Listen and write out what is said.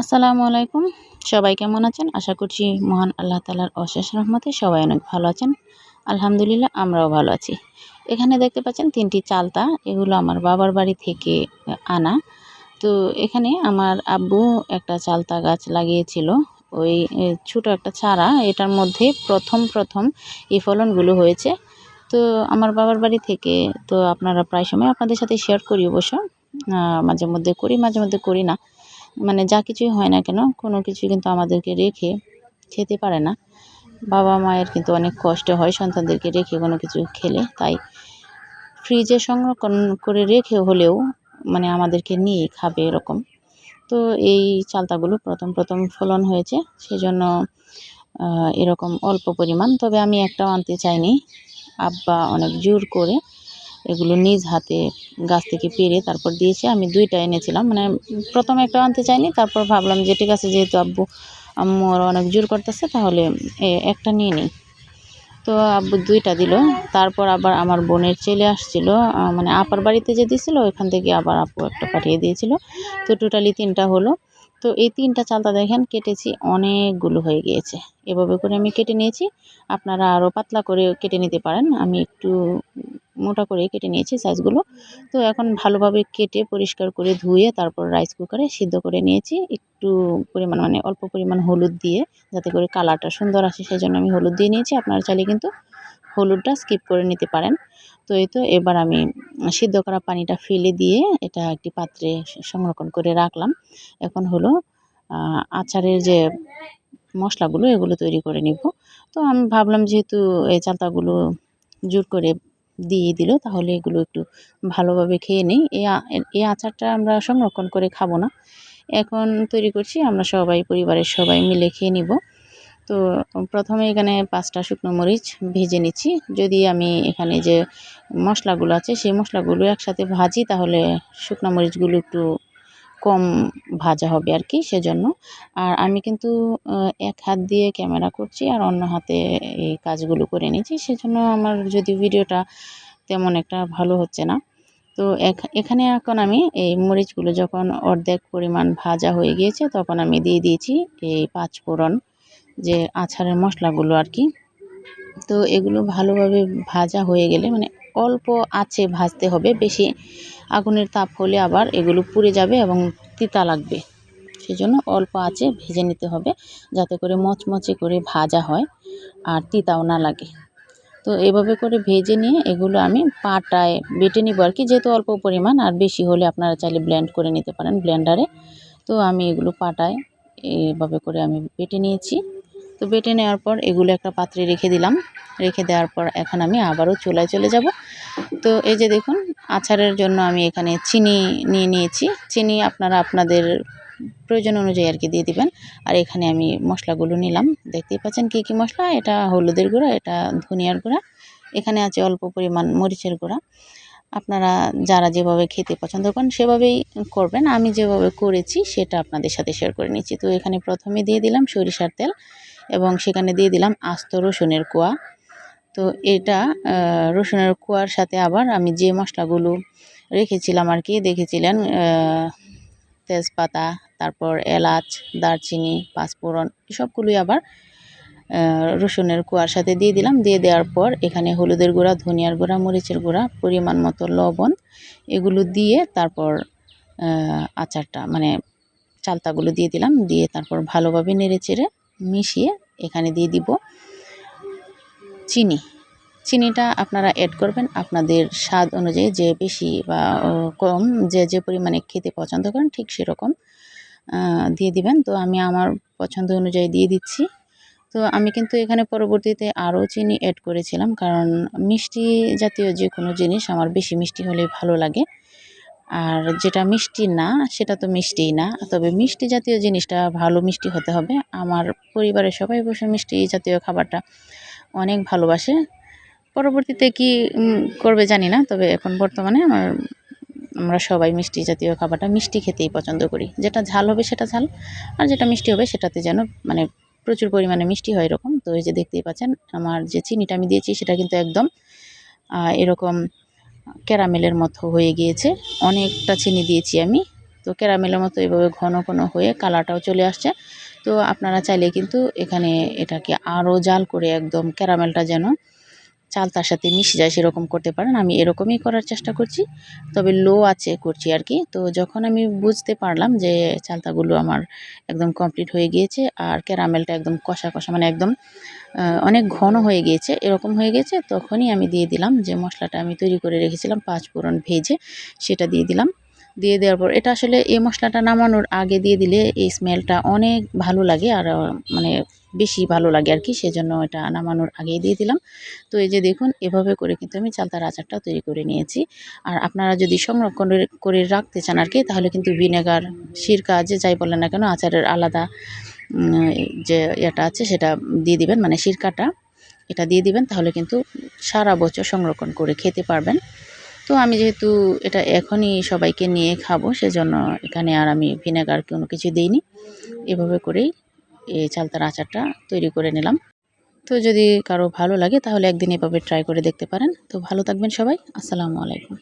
আসসালামু আলাইকুম। সবাই কেমন আছেন? আশা করছি মহান আল্লাহ তালার অশেষ রহমতে সবাই অনেক ভালো আছেন। আলহামদুলিল্লাহ, আমরাও ভালো আছি। এখানে দেখতে পাচ্ছেন তিনটি চালতা, এগুলো আমার বাবার বাড়ি থেকে আনা। তো এখানে আমার আব্বু একটা চালতা গাছ লাগিয়েছিল। ওই ছোটো একটা চারা, এটার মধ্যে প্রথম প্রথম এই ফলনগুলো হয়েছে। তো আমার বাবার বাড়ি থেকে, তো আপনারা প্রায় সময় আপনাদের সাথে শেয়ার করি অবশ্য। মাঝে মধ্যে করি মাঝে মধ্যে করি না। যা কিছুই হয় না কেন, কোনো কিছু কিন্তু আমাদেরকে রেখে খেতে পারে না। বাবা মায়ের কিন্তু অনেক কষ্ট হয় সন্তানদেরকে রেখে কোনো কিছু খেলে, তাই ফ্রিজে সংরক্ষণ করে রেখে হলেও মানে আমাদেরকে নিয়ে খাবে এরকম। তো এই চালতাগুলো প্রথম প্রথম ফলন হয়েছে, সেজন্য এরকম অল্প পরিমাণ। তবে আমি একটাও আনতে চাইনি। আব্বা অনেক জোর করে এগুলো নিজ হাতে গাছ থেকে পেরে তারপর দিয়েছে। আমি দুইটা এনেছিলাম মানে প্রথমে একটা আনতে চাইনি, তারপর ভাবলাম যে ঠিক আছে, যেহেতু আব্বু, আম্মু অনেক জোর করতেছে, তাহলে একটা নিয়ে নিই। তো আব্বু দুইটা দিল, তারপর আবার আমার বোনের ছেলে আসছিল মানে আপার বাড়িতে যে দিয়েছিল ওইখান থেকে আবার আপু একটা পাঠিয়ে দিয়েছিল। তো টোটালি তিনটা হলো। তো এই তিনটা চালতা দেখেন, কেটেছি অনেকগুলো হয়ে গিয়েছে। এভাবে করে আমি কেটে নিয়েছি। আপনারা আরও পাতলা করে কেটে নিতে পারেন। আমি একটু মোটা করে কেটে নিয়েছি সাইজগুলো তো এখন ভালোভাবে কেটে পরিষ্কার করে ধুয়ে তারপর রাইস কুকারে সিদ্ধ করে নিয়েছি। একটু পরিমাণ মানে অল্প পরিমাণ হলুদ দিয়ে যাতে করে কালারটা সুন্দর আসে সেই জন্য আমি হলুদ দিয়ে নিয়েছি। আপনারা চাইলে কিন্তু হলুদটা স্কিপ করে নিতে পারেন। তো এই তো এবার আমি সিদ্ধ করা পানিটা ফেলে দিয়ে এটা একটি পাত্রে সংরক্ষণ করে রাখলাম। এখন হলো আচারের যে মশলাগুলো এগুলো তৈরি করে নিব। তো আমি ভাবলাম যেহেতু এই চালতাগুলো জোর করে দিয়ে দিল, তাহলে এগুলো একটু ভালোভাবে খেয়ে নিই। এই আচারটা আমরা সংরক্ষণ করে খাব না। এখন তৈরি করছি, আমরা সবাই, পরিবারের সবাই মিলে খেয়ে নিব। তো প্রথমে এখানে পাঁচটা শুকনো মরিচ ভেজে নিচ্ছি। যদি আমি এখানে যে মশলাগুলো আছে, সেই মশলাগুলো একসাথে ভাজি, তাহলে শুকনো মরিচগুলো একটু কম ভাজা হবে আর কি সেজন্য। আর আমি কিন্তু এক হাত দিয়ে ক্যামেরা করছি আর অন্য হাতে এই কাজগুলো করে নিচ্ছি সেজন্য আমার যদি ভিডিওটা তেমন একটা ভালো হচ্ছে না। তো এখানে এখন আমি এই মরিচগুলো যখন অর্ধেক পরিমাণ ভাজা হয়ে গিয়েছে তখন আমি দিয়ে দিয়েছি এই পাঁচ ফোড়ন যে আচারের মশলাগুলো আর কি। তো এগুলো ভালোভাবে ভাজা হয়ে গেলে মানে অল্প আছে ভাজতে হবে, বেশি আগুনের তাপ হলে আবার এগুলো পুড়ে যাবে এবং তিতা লাগবে। সেজন্য অল্প আছে ভেজে নিতে হবে যাতে করে মচমচে করে ভাজা হয় আর তিতাও না লাগে। তো এভাবে করে ভেজে নিয়ে এগুলো আমি পাটায় বেটে নিব আর কি, যেহেতু অল্প পরিমাণ আর বেশি হলে আপনারা চাইলে ব্লেন্ড করে নিতে পারেন ব্লেন্ডারে তো আমি এগুলো পাটায় এভাবে করে আমি বেটে নিয়েছি। তো বেটে নেওয়ার পর এগুলো একটা পাত্রে রেখে দিলাম। রেখে দেওয়ার পর এখন আমি আবারও চুলায় চলে যাব। তো এই যে দেখুন, আচারের জন্য আমি এখানে চিনি নিয়ে নিয়েছি। চিনি আপনারা আপনাদের প্রয়োজন অনুযায়ী আর কি দিয়ে দিবেন। আর এখানে আমি মশলাগুলো নিলাম। দেখতেই পাচ্ছেন কী কী মশলা? এটা হলুদের গুঁড়া, এটা ধনিয়ার গুঁড়া। এখানে আছে অল্প পরিমাণ মরিচের গুঁড়া। আপনারা যারা যেভাবে খেতে পছন্দ করেন সেভাবেই করবেন। আমি যেভাবে করেছি সেটা আপনাদের সাথে শেয়ার করে নিচ্ছি। তো এখানে প্রথমে দিয়ে দিলাম সরিষার তেল। এবং সেখানে দিয়ে দিলাম আস্ত রসুনের কোয়া। তো এটা রসুনের কোয়ার সাথে আবার আমি যে মশলাগুলো রেখেছিলাম আর কি দেখেছিলেন তেজপাতা, তারপর এলাচ, দারচিনি, পাঁচফোড়ন এসবগুলোই আবার রসুনের কুয়ার সাথে দিয়ে দিলাম। দিয়ে দেওয়ার পর এখানে হলুদের গুঁড়া, ধনিয়ার গুঁড়া, মরিচের গুঁড়া, পরিমাণ মতো লবণ, এগুলো দিয়ে তারপর আচারটা মানে চালতাগুলো দিয়ে দিলাম। দিয়ে তারপর ভালোভাবে নেড়ে চেড়ে মিশিয়ে এখানে দিয়ে দিব চিনি। চিনিটা আপনারা অ্যাড করবেন, আপনাদের স্বাদ অনুযায়ী যে বেশি বা কম, যে যে পরিমাণে খেতে পছন্দ করেন ঠিক সেরকম দিয়ে দিবেন। তো আমি আমার পছন্দ অনুযায়ী দিয়ে দিচ্ছি। তো আমি কিন্তু এখানে পরবর্তীতে আরও চিনি অ্যাড করেছিলাম, কারণ মিষ্টি জাতীয় যে কোনো জিনিস আমার বেশি মিষ্টি হলে ভালো লাগে। আর যেটা মিষ্টি না, সেটা তো মিষ্টিই না। তবে মিষ্টি জাতীয় জিনিসটা ভালো মিষ্টি হতে হবে। আমার পরিবারের সবাই বসে মিষ্টি জাতীয় খাবারটা অনেক ভালোবাসে। পরবর্তীতে কি করবে জানি না, তবে এখন বর্তমানে আমার, আমরা সবাই মিষ্টি জাতীয় খাবারটা মিষ্টি খেতেই পছন্দ করি। যেটা ঝাল হবে সেটা ঝাল, আর যেটা মিষ্টি হবে সেটাতে যেন মানে প্রচুর পরিমাণে মিষ্টি হয় এরকম। তো এই যে দেখতেই পাচ্ছেন, আমার যে চিনিটা আমি দিয়েছি সেটা কিন্তু একদম এরকম ক্যারামেলের মতো হয়ে গিয়েছে। অনেকটা চিনি দিয়েছি আমি। তো ক্যারামেলের মতো এভাবে ঘন ঘন হয়ে কালারটাও চলে আসছে। তো আপনারা চাইলে কিন্তু এখানে এটাকে আরও জাল করে একদম ক্যারামেলটা যেন চালতার সাথে মিশে যায়, সেরকম করতে পারেন। আমি এরকমই করার চেষ্টা করছি। তবে লো আছে করছি আর কি। তো যখন আমি বুঝতে পারলাম যে চালতাগুলো আমার একদম কমপ্লিট হয়ে গিয়েছে আর ক্যারামেলটা একদম কষা কষা মানে একদম অনেক ঘন হয়ে গিয়েছে, এরকম হয়ে গেছে তখনই আমি দিয়ে দিলাম যে মশলাটা আমি তৈরি করে রেখেছিলাম পাঁচ ফোড়ন ভেজে, সেটা দিয়ে দিলাম। দিয়ে দেওয়ার পর, এটা আসলে এই মশলাটা নামানোর আগে দিয়ে দিলে এই স্মেলটা অনেক ভালো লাগে আর মানে বেশি ভালো লাগে আর কি, সেজন্য এটা নামানোর আগেই দিয়ে দিলাম। তো এই যে দেখুন, এভাবে করে কিন্তু আমি চালতার আচারটা তৈরি করে নিয়েছি। আর আপনারা যদি সংরক্ষণ করে রাখতে চান আর কি, তাহলে কিন্তু ভিনেগার, সিরকা, যে যাই বলেন না কেন, আচারের আলাদা যে এটা আছে সেটা দিয়ে দিবেন মানে সিরকাটা, এটা দিয়ে দিবেন, তাহলে কিন্তু সারা বছর সংরক্ষণ করে খেতে পারবেন। তো আমি যেহেতু এটা এখনই সবাইকে নিয়ে খাব, সেজন্য এখানে আর আমি ভিনেগার কোনো কিছু দিইনি। এভাবে করেই এই চালতার আচারটা তৈরি করে নিলাম। তো যদি কারও ভালো লাগে তাহলে একদিন এভাবে ট্রাই করে দেখতে পারেন। তো ভালো থাকবেন সবাই। আসসালামু আলাইকুম।